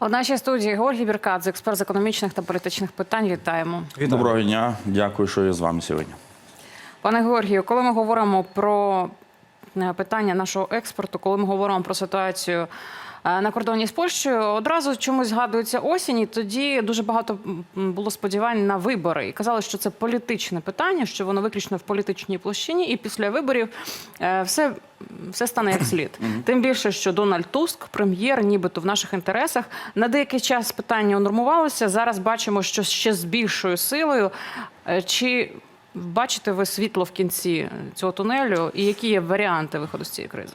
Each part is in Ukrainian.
У нашій студії Георгій Біркадзе, експерт з економічних та політичних питань. Вітаємо. Доброго дня, дякую, що я з вами сьогодні. Пане Георгію, коли ми говоримо про е, питання нашого експорту, коли ми говоримо про ситуацію на кордоні з Польщею, одразу чомусь згадується осінь. І тоді дуже багато було сподівань на вибори. І казали, що це політичне питання, що воно виключно в політичній площині, і після виборів е, все. Все стане як слід. Тим більше, що Дональд Туск, прем'єр, нібито в наших інтересах, на деякий час питання унормувалося. Зараз бачимо, що ще з більшою силою. Е, Чи бачите ви світло в кінці цього тунелю, і які є варіанти виходу з цієї кризи?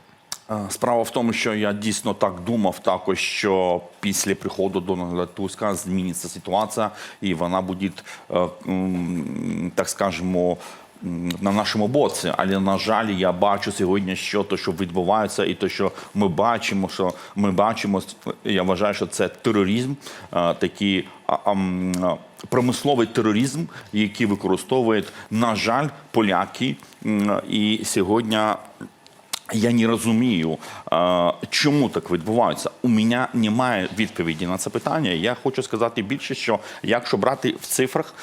Е, Справа в тому, що я дійсно так думав також, що після приходу Дональда Туска зміниться ситуація, і вона буде, е, так скажемо, на нашому боці, але на жаль, я бачу сьогодні, що то, що відбувається, і то, що ми бачимо, що ми бачимо, я вважаю, що це тероризм, е, такий промисловий тероризм, який використовують, на жаль, поляки. І сьогодні я не розумію, чому так відбувається. У мене немає відповіді на це питання. Я хочу сказати більше, що якщо брати в цифрах,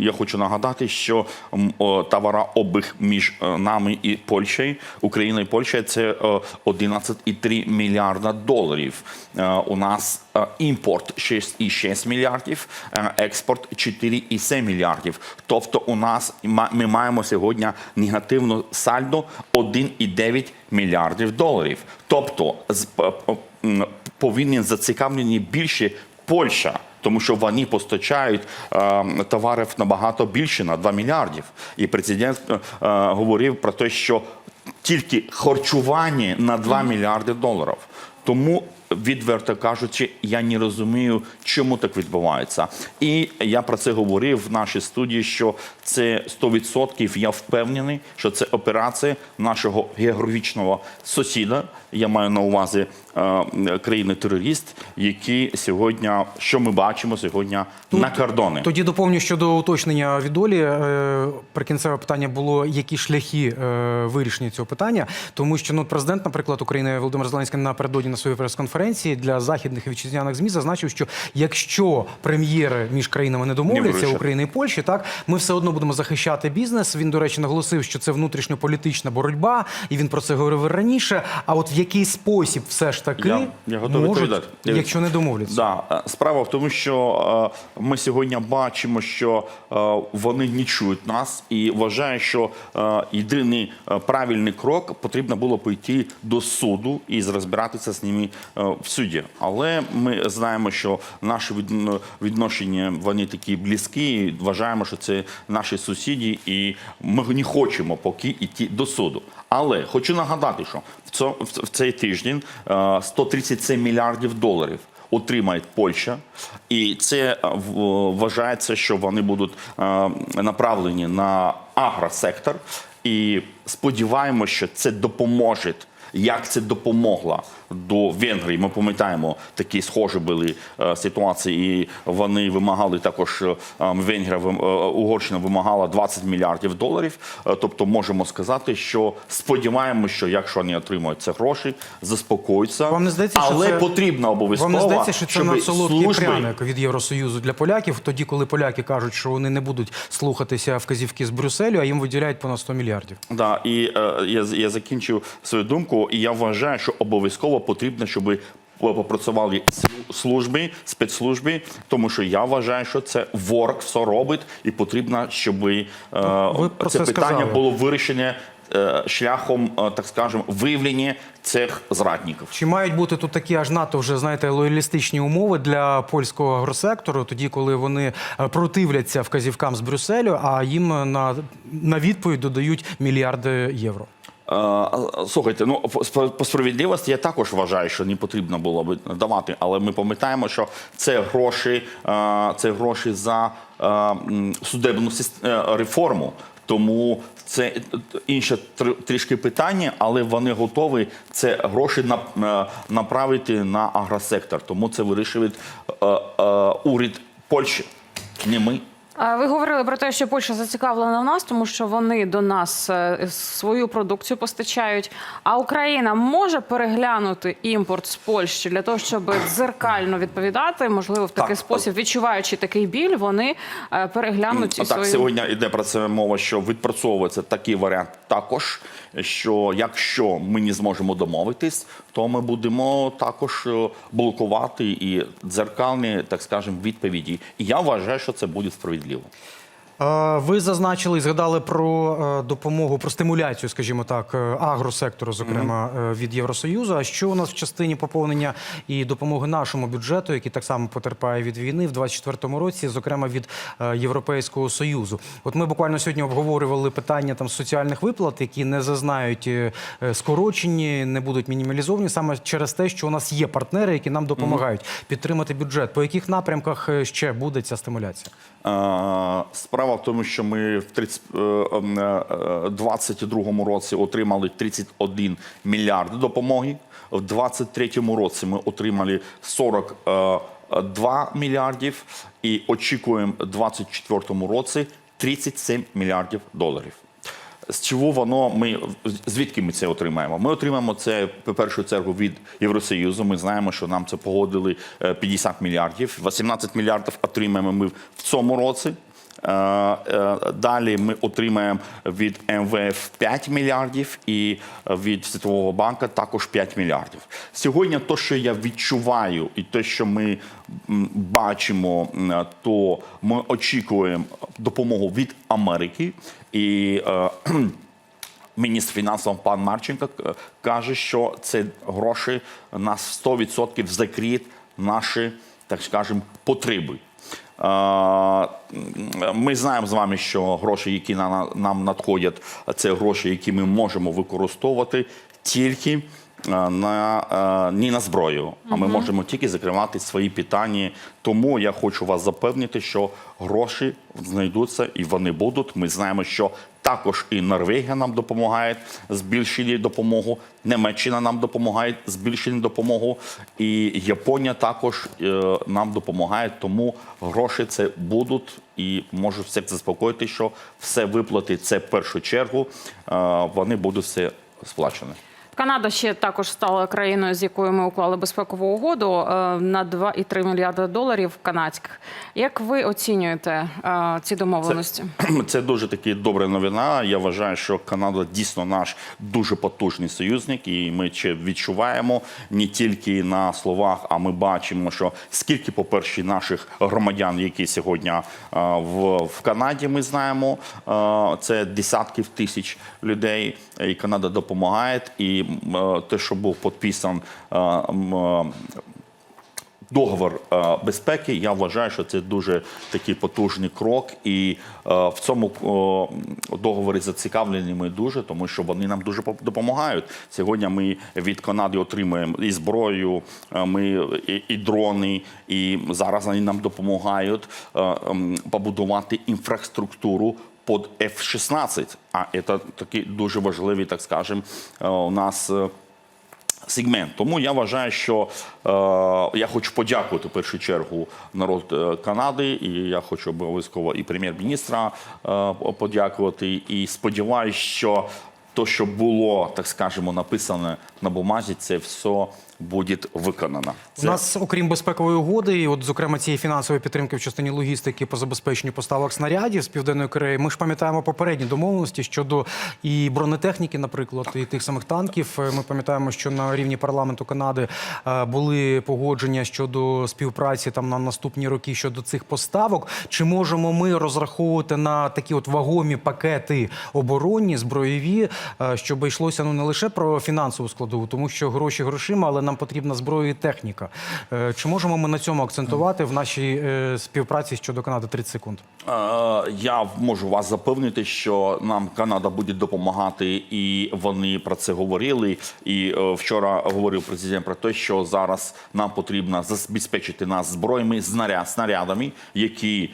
я хочу нагадати, що товарообіг між е, нами і Польщею, Україною і Польщею, це е, 11,3 мільярда доларів. Е, У нас е, імпорт 6,6 мільярдів, е, експорт 4,7 мільярдів. Тобто, у нас ми маємо сьогодні негативну сальдо 1,9 мільярдів доларів. Тобто, повинні зацікавлені більше Польща. Тому що вони постачають е, товарів набагато більше на 2 мільярдів. І президент е, е, говорив про те, що тільки харчування на 2 мільярди доларів. Тому, відверто кажучи, я не розумію, чому так відбувається. І я про це говорив в нашій студії, що це 100% я впевнений, що це операція нашого географічного сусіда. Я маю на увазі е, країни-терорист, які сьогодні, що ми бачимо сьогодні на кордони. Тоді доповню щодо уточнення від Олі. Е, Прикінцеве питання було, які шляхи е, вирішення цього питання. Тому що ну, президент, наприклад, України Володимир Зеленський напередодні на своїй прес-конференції для західних і вітчизняних ЗМІ зазначив, що якщо прем'єри між країнами не домовляться, вирішать. України і Польщі, так ми все одно будемо захищати бізнес. Він, до речі, наголосив, що це внутрішньополітична боротьба, і він про це говорив раніше. А от в який спосіб все ж таки Я- я готовий можуть, якщо не домовляться. Да. е, Справа в тому, що е, ми сьогодні бачимо, що е, вони не чують нас і вважаю, що єдиний правильний крок потрібно було пойти до суду і розбиратися з ними в суді. Але ми знаємо, що наші відношення вони такі близькі. і Вважаємо, що це наші сусіди, і ми не хочемо поки йти до суду. Але хочу нагадати, що в цей тиждень е, 137 мільярдів доларів отримає Польща, і це е, вважається, що вони будуть е, направлені на агросектор. І сподіваємося, що це допоможе. Як це допомогло до Венгрії? Ми пам'ятаємо, такі схожі були е, ситуації, і вони вимагали також. е, Венгрія е, Угорщина вимагала 20 мільярдів доларів. Тобто, можемо сказати, що сподіваємося, що якщо вони отримають ці гроші, заспокоються. Вам не здається, що але це- потрібно обов'язково. Вам не здається, що це щоб надсолодкий служби- пряник від Євросоюзу для поляків, тоді, коли поляки кажуть, що вони не будуть слухатися вказівки з Брюсселю, а їм виділяють понад 100 мільярдів. Да, і е, я, я закінчив свою думку. І я вважаю, що обов'язково потрібно, щоб попрацювали служби, спецслужби, тому що я вважаю, що це ворог все робить, і потрібно, щоб е, ви це це питання сказали. було вирішене е, шляхом, е, так скажемо, виявлення цих зрадників. Чи мають бути тут такі аж надто вже знаєте лоялістичні умови для польського агросектору, тоді коли вони е, противляться вказівкам з Брюсселю, а їм на, на відповідь додають мільярди євро? Е, Слухайте, ну по- справедливості я також вважаю, що не потрібно було б давати, але ми пам'ятаємо, що це гроші, е, це гроші за е, судебну реформу. Тому це інше трішки питання, але вони готові це гроші направити на агросектор. Тому це вирішує уряд Польщі, не ми. Ви говорили про те, що Польща зацікавлена в нас, тому що вони до нас е, свою продукцію постачають. А Україна може переглянути імпорт з Польщі для того, щоб дзеркально відповідати, можливо, в такий Так. спосіб, відчуваючи такий біль, вони е, переглянуть і так, свою сьогодні йде про це мова, що відпрацьовується такий варіант також. Що якщо ми не зможемо домовитись, то ми будемо також е, блокувати і дзеркальні, так скажемо, відповіді. І я вважаю, що це буде справедливо. Ви зазначили і згадали про е, допомогу, про стимуляцію, скажімо так, е, агросектору, зокрема е, від Євросоюзу. А що у нас в частині поповнення і допомоги нашому бюджету, який так само потерпає від війни в 24-му році, зокрема від Європейського союзу? От ми буквально сьогодні обговорювали питання там соціальних виплат, які не зазнають скорочені, не будуть мінімалізовані саме через те, що у нас є партнери, які нам допомагають підтримати бюджет. По яких напрямках ще буде ця стимуляція? Справа в тому, що ми в 30, е, е, 22 році отримали 31 мільярд допомоги. В 23 році ми отримали 42 мільярдів і очікуємо в 24 році 37 мільярдів доларів. З чого воно ми звідки ми це отримаємо? Ми отримаємо це по першу чергу від Євросоюзу. Ми знаємо, що нам це погодили е, 50 мільярдів. 18 мільярдів отримаємо ми в цьому році. Е, е, Далі ми отримаємо від МВФ 5 мільярдів і від Світового банку також 5 мільярдів. Сьогодні, то, що я відчуваю, і те, що ми бачимо, то ми очікуємо допомогу від Америки. І е, міністр фінансів пан Марченко каже, що це гроші нас 100% закриють наші, так скажемо, потреби. Е, Ми знаємо з вами, що гроші, які на- нам надходять, це гроші, які ми можемо використовувати тільки е, на ні на зброю, а ми можемо тільки закривати свої питання. Тому я хочу вас запевнити, що гроші знайдуться і вони будуть. Ми знаємо, що також і Норвегія нам допомагає збільшити допомогу. Німеччина нам допомагає збільшити допомогу, і Японія також е, нам допомагає. Тому гроші це будуть, і можу всіх заспокоїти, що все виплати це в першу чергу. е, Вони будуть все сплачені. Канада ще також стала країною, з якою ми уклали безпекову угоду е, на 2,3 мільярди доларів канадських. Як ви оцінюєте е, ці домовленості? Це дуже таки добра новина. Я вважаю, що Канада дійсно наш дуже потужний союзник, і ми це відчуваємо не тільки на словах, а ми бачимо, що скільки, по-перше, наших громадян, які сьогодні е, в, в Канаді, ми знаємо, це десятків тисяч людей, і Канада допомагає. І те, що був підписан е, е, договор е, безпеки. Я вважаю, що це дуже такий потужний крок, і е, в цьому е, договорі зацікавлені ми дуже, тому що вони нам дуже допомагають. Сьогодні ми від Канади отримуємо і зброю, е, ми і, і дрони, і зараз вони нам допомагають е, побудувати інфраструктуру. Под F-16, а це такий дуже важливий, так скажемо, е, у нас е, сегмент. Тому я вважаю, що е, я хочу подякувати в першу чергу народ е, Канади, і я хочу обов'язково і прем'єр-міністра е, подякувати. І сподіваюся, що то, що було, так скажемо, написане на бумазі, це все буде виконано. У нас, окрім безпекової угоди, і от зокрема цієї фінансової підтримки в частині логістики по забезпеченню поставок снарядів з південної Кореї. Ми ж пам'ятаємо попередні домовленості щодо і бронетехніки, наприклад, і тих самих танків. Е, Ми пам'ятаємо, що на рівні парламенту Канади е, були погодження щодо співпраці там на наступні роки щодо цих поставок. Чи можемо ми розраховувати на такі от вагомі пакети оборонні, збройові, е, щоб йшлося ну не лише про фінансову складову, тому що гроші грошима, але нам потрібна зброя і техніка. Е, Чи можемо ми на цьому акцентувати в нашій е, співпраці щодо Канади 30 секунд? Е, Я можу вас запевнити, що нам Канада буде допомагати, і вони про це говорили. І вчора говорив президент про те, що зараз нам потрібно забезпечити нас зброями знаряд, снарядами, які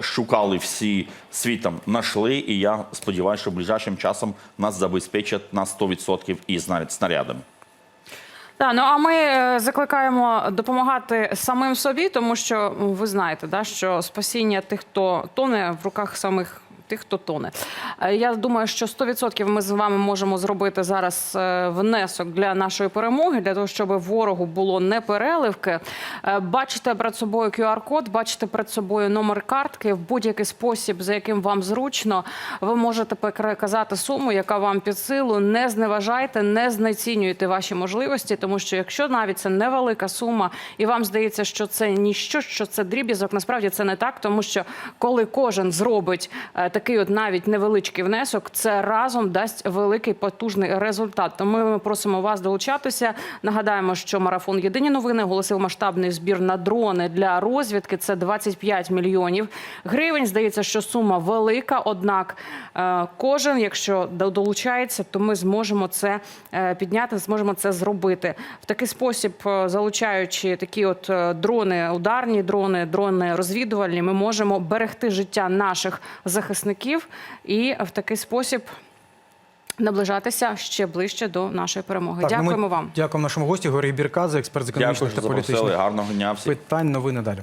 шукали всі світом, знайшли. І я сподіваюся, що ближайшим часом нас забезпечать на 100% і снарядами. Да, ну а ми е, закликаємо допомагати самим собі, тому що ви знаєте, да, що спасіння тих, хто тоне в руках самих. Тих, хто тоне. Е, Я думаю, що 100% ми з вами можемо зробити зараз е, внесок для нашої перемоги, для того, щоб ворогу було не переливки. Е, Бачите перед собою QR-код, бачите перед собою номер картки. В будь-який спосіб, за яким вам зручно, ви можете переказати суму, яка вам під силу. Не зневажайте, не знецінюйте ваші можливості, тому що якщо навіть це невелика сума, і вам здається, що це ніщо, що це дріб'язок, насправді це не так, тому що коли кожен зробить е, такий от навіть невеличкий внесок, це разом дасть великий потужний результат. Тому ми просимо вас долучатися. Нагадаємо, що марафон Єдині новини оголосив масштабний збір на дрони для розвідки. Це 25 мільйонів гривень. Здається, що сума велика. Однак е, кожен, якщо долучається, то ми зможемо це е, підняти, зможемо це зробити в такий спосіб, е, залучаючи такі от дрони, ударні дрони, дрони розвідувальні. Ми можемо берегти життя наших захисників і в такий спосіб. Наближатися ще ближче до нашої перемоги. Так, ну, ми Дякуємо вам. Дякуємо нашому гості Георгій Біркадзе, експерт з економічних та політичних Гарного дня всім. питань. Новини далі.